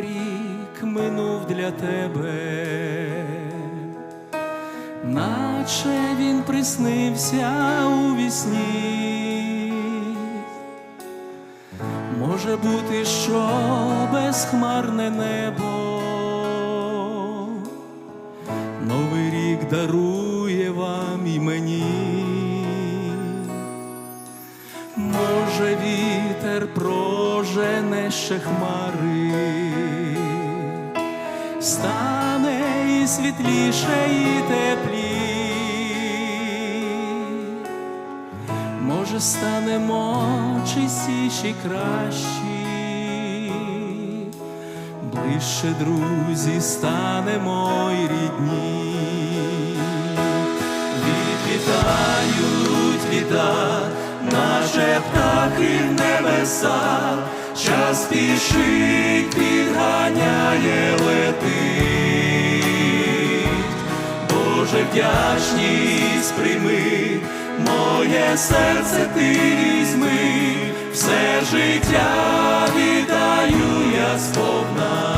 рік минув для тебе, наче він приснився у вісні. Може бути, що безхмарне небо, Новий рік дарує вам і мені. Може, вітер прожене ще хмари, стане і світліше, і теплі. Може, станемо чистіші, кращі, ближче друзі станемо й рідні. Відлітають літа, наче птахи в небеса, час спішить, підганяє, летить. Боже, вдячність прийми, моє серце ти візьми, все життя віддаю я сповна.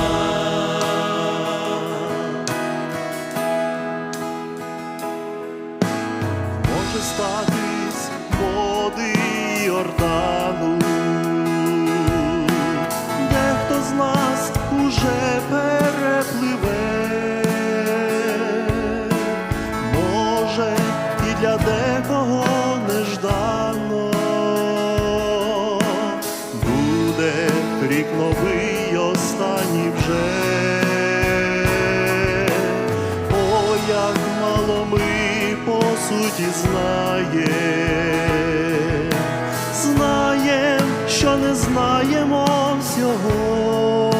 може статись води Йордану, нас уже перепливе, може і для декого неждано буде рік новий останній вже. О, як мало ми по суті знаєм, знаєм, що не знаємо всього.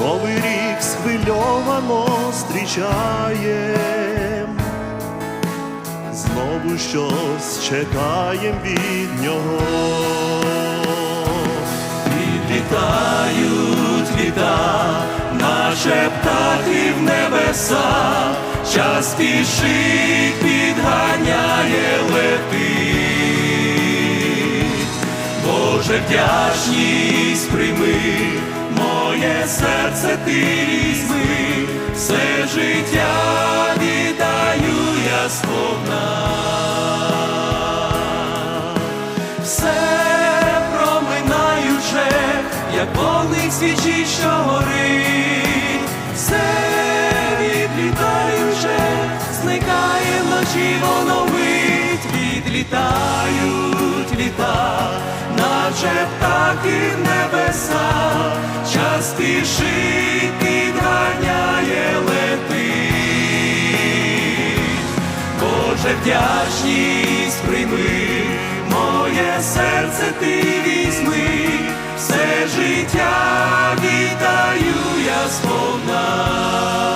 Новий рік схвильовано зустрічаєм, знову щось чекаєм від нього. Відлітають літа, наче птахи в небеса, час спішить, підганяє, летить. Боже, вдячність прийми, моє серце ти візьми, все життя віддаю я сповна. Все проминаюче, як вогник свічі, що горить, все відлітаюче, зникає вночі воно мить, відлітають літа, наче птахи небеса, час спішить, підганяє, летить. Боже, вдячність прийми, моє серце ти візьми, все життя віддаю я сповна.